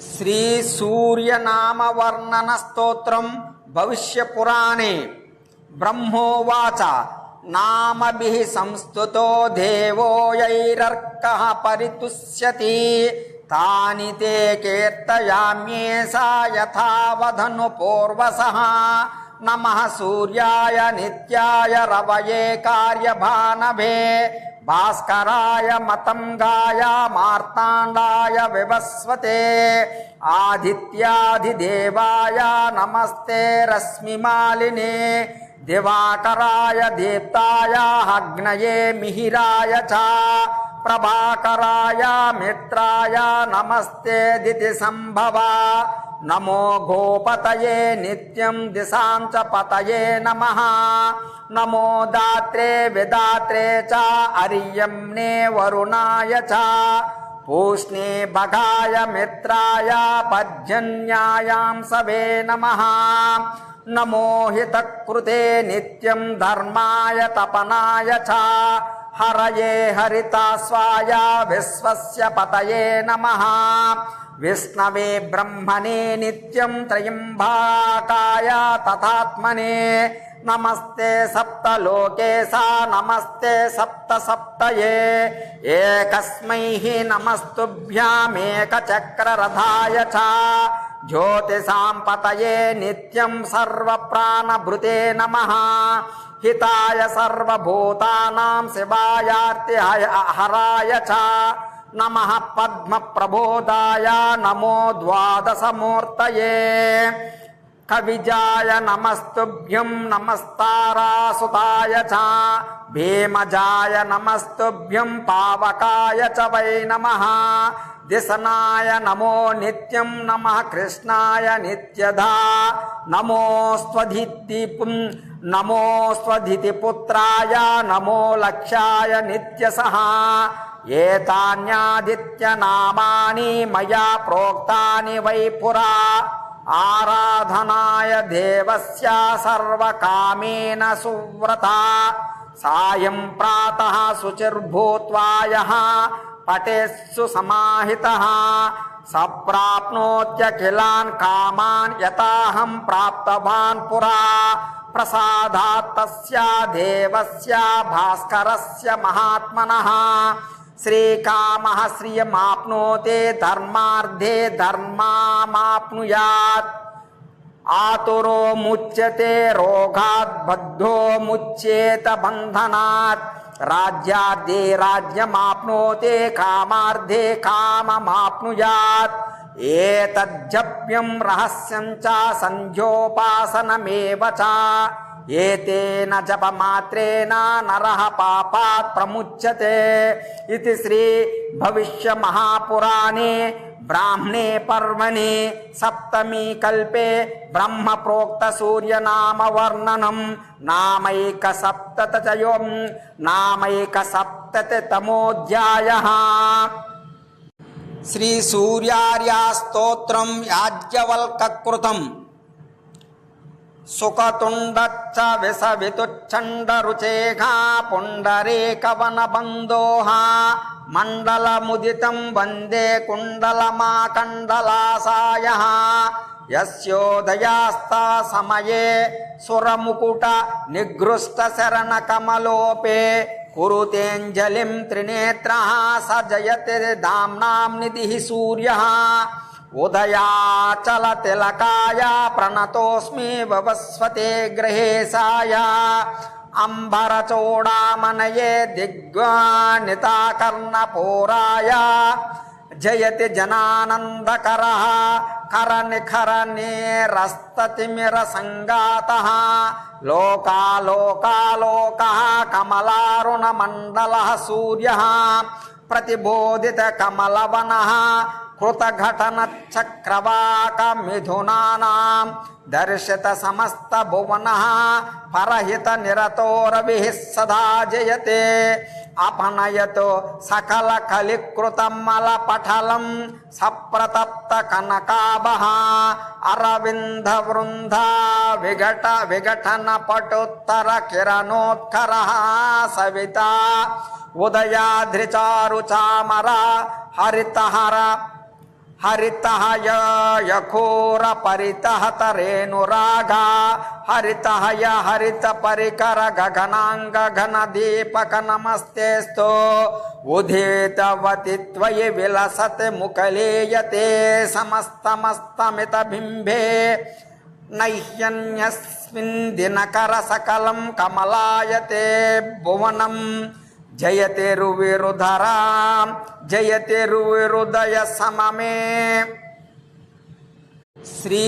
శ్రీ సూర్యనామవర్ణన స్తోత్రం భవిష్య పురాణే. బ్రహ్మోవాచ నామభిః సంస్థుతో దేవోయైరర్క పరితుష్యతి. తాని తే కీర్తయామ్యేసా యథావధను పూర్వసః. నమ సూర్యాయ నిత్యాయ రవయే కార్యభానభే. భాస్కరాయ మతంగాయ మార్తాండాయ వివస్వతే ఆదిత్యాధిదేవాయ నమస్తే రశ్మిమాలినే దివాకరాయ దీప్తాయ అగ్నయే మిహిరాయ చ ప్రభాకరాయ మిత్రాయ నమస్తే దితి సంభవ నమో గోపతయే నిత్యం దిశాం చ పతయే నమ. నమో దాత్రే విదాత్రే చ అరియం నే వరుణాయ చ. పూష్ణే భగాయ మిత్రాయ పర్జన్యాయాం సవే నమ. నమో హితకృతే నిత్యం ధర్మాయ తపనాయ చ. హరయే హరితాస్వాయ విశ్వస్య పతయే నమ. విష్ణవే బ్రహ్మణే నిత్యం త్రయంబాకాయ తథాత్మనే. నమస్తే సప్తలోకేశా నమస్తే సప్త సప్తయే ఏకస్మై నమస్తుభ్యామేకచక్రరథాయ చ. జ్యోతిషాం పతయే నిత్యం సర్వప్రాణభృతే నమః. హితాయ సర్వభూతానాం శివాయార్తి హరాయ చ నమ పద్మ ప్రబోధాయ నమో ద్వాదశమూర్తయే కవిజాయ నమస్తుభ్యం నమస్తారాసుతాయ చ భీమజాయ నమస్తుభ్యం పావకాయ చ వై నమ దిశనాయ నమో నిత్యం నమ కృష్ణాయ నిత్యధా నమోస్వధితి నమోస్వధితి పుత్రాయ నమో లక్ష్యాయ నిత్యసః ఏతాన్యాదిత్యనామాని మయా ప్రోక్తాని వై పురా ఆరాధనాయ దేవస్య సర్వకామేన సువ్రత సాయం ప్రాత శుచిర్భూత్వాయ పటేస్సు సమాహిత సప్రాప్నోత్యఖిలాన్ కామాన్ యథాహం ప్రాప్తవాన్ పురా ప్రసాదాత్తస్య దేవస్య భాస్కరస్య మహాత్మనः శ్రీకామः శ్రియమాప్నోతే ధర్మార్థే ధర్మామాప్నుయాత్ ఆతురో ముచ్యతే రోగాత్ బద్ధో ముచ్యేత బంధనాత్. రాజ్యార్థే రాజ్యమాప్నోతే కామార్థే కామమాప్నుయాత్ ఏతజ్జప్యం రహస్యం చ సంధ్యోపాసనమేవ చ. ఏతేన జపమాత్రేణ నరః పాపాత్ ప్రముచ్యతే. ఇది శ్రీ భవిష్య మహాపురాణే బ్రాహ్మణే పర్వణి సప్తమీ కల్పే బ్రహ్మ ప్రోక్త సూర్యనామ వర్ణనం నామైక సప్తతయోం నామైక సప్తతి తమోధ్యాయ శ్రీ సూర్యార్యా స్తోత్రం యాజ్ఞవల్కృతం సుఖతుండచ్చ విసవితుచ్చండ రుచేఘా పుండరీకవన బందోహ మండలముదితం వందే కుండలమాకండలాసాయ యస్యోదయాస్తా సమయే సురముకుట నిగృష్ట శరణ కమలోపే కురుతేంజలిం త్రినేత్ర స జయతి దామ్నాం నిధి సూర్య. ఉదయాచల తిలకాయ ప్రణతోస్మి వవస్వతే గ్రహేశాయ అంబరచూడామనయే దిగ్వానితాకర్ణపూరాయ జయతి జనానందకర కర నిఖర నేరస్తతిమిర సంగాత కృతఘటన చక్రవాక మిథునానాం దర్శత సమస్త భువన పరహిత నిరతోరవి సదా జయతే అపనయతో సకల కలికృతమల పఠలం సప్రతప్త కనకాభ అరవింద వృంద విఘట విఘటన పటుత్తర కిరణోత్కర సవిత ఉదయాధ్రిచారు చామర హరితహర హరితః యఖోర పరితః తరేనురాగా హరితః హరిత పరికర గగనాంగ ఘన దీపక నమస్తేస్తో ఉదితవతి త్వయి విలసతి ముకలీయతే సమస్తమస్తమిత బింబే నైహ్యన్యస్మిన్ దినకర సకలం కమలాయతే భువనం జయతే రువిరుధరా జయతే రువిరుదయ సమమే శ్రీ